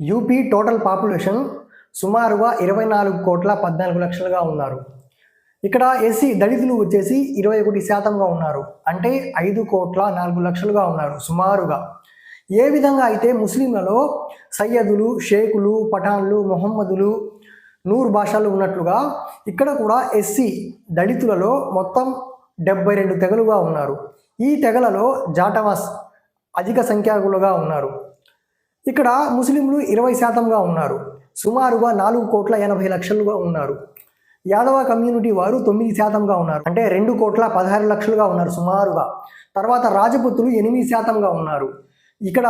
UP total population సుమారుగా ఇరవై నాలుగు కోట్ల పద్నాలుగు లక్షలుగా ఉన్నారు. ఇక్కడ ఎస్సీ దళితులు వచ్చేసి ఇరవై ఒకటి శాతంగా ఉన్నారు. అంటే ఐదు కోట్ల నాలుగు లక్షలుగా ఉన్నారు సుమారుగా. ఏ విధంగా అయితే ముస్లింలలో సయ్యదులు షేకులు పఠాన్లు మొహమ్మదులు నూరు భాషలు ఉన్నట్లుగా ఇక్కడ కూడా ఎస్సీ దళితులలో మొత్తం డెబ్బై రెండు తెగలుగా ఉన్నారు. ఈ తెగలలో జాటవాస్ అధిక సంఖ్యాకులుగా ఉన్నారు. ఇక్కడ ముస్లింలు ఇరవై శాతంగా ఉన్నారు. సుమారుగా నాలుగు కోట్ల ఎనభై లక్షలుగా ఉన్నారు. యాదవ కమ్యూనిటీ వారు తొమ్మిది శాతంగా ఉన్నారు. అంటే రెండు కోట్ల పదహారు లక్షలుగా ఉన్నారు సుమారుగా. తర్వాత రాజపుత్రులు ఎనిమిది శాతంగా ఉన్నారు. ఇక్కడ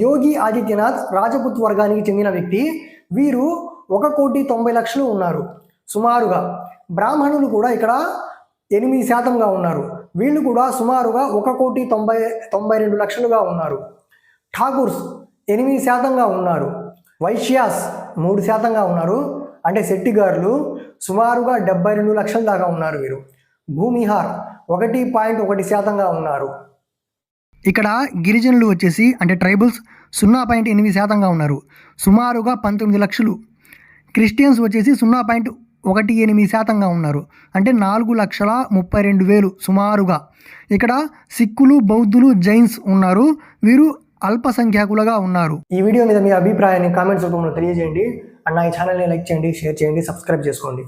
యోగి ఆదిత్యనాథ్ రాజపుత్ వర్గానికి చెందిన వ్యక్తి. వీరు ఒక కోటి తొంభై లక్షలు ఉన్నారు. సుమారుగా. బ్రాహ్మణులు కూడా ఇక్కడ ఎనిమిది శాతంగా ఉన్నారు. వీళ్ళు కూడా సుమారుగా ఒక కోటి తొంభై తొంభై రెండు లక్షలుగా ఉన్నారు. ఠాకూర్స్ ఎనిమిది శాతంగా ఉన్నారు. వైశ్యాస్ మూడు శాతంగా ఉన్నారు. అంటే శెట్టిగారులు సుమారుగా డెబ్బై రెండు లక్షల దాకా ఉన్నారు వీరు. భూమిహార్ ఒకటి పాయింట్ ఒకటి శాతంగా ఉన్నారు. ఇక్కడ గిరిజనులు వచ్చేసి అంటే ట్రైబల్స్ సున్నా పాయింట్ ఎనిమిది శాతంగా ఉన్నారు. సుమారుగా పంతొమ్మిది లక్షలు. క్రిస్టియన్స్ వచ్చేసి సున్నా పాయింట్ ఒకటి ఎనిమిది శాతంగా ఉన్నారు. అంటే నాలుగు లక్షల ముప్పై రెండు వేలు సుమారుగా. ఇక్కడ సిక్కులు బౌద్ధులు జైన్స్ ఉన్నారు. వీరు అల్పసంఖ్యాకులుగా ఉన్నారు. ఈ వీడియో మీద మీ అభిప్రాయాన్ని కామెంట్స్ రూపంలో తెలియజేయండి. అండ్ నా ఈ ఛానల్ని లైక్ చేయండి షేర్ చేయండి సబ్స్క్రైబ్ చేసుకోండి.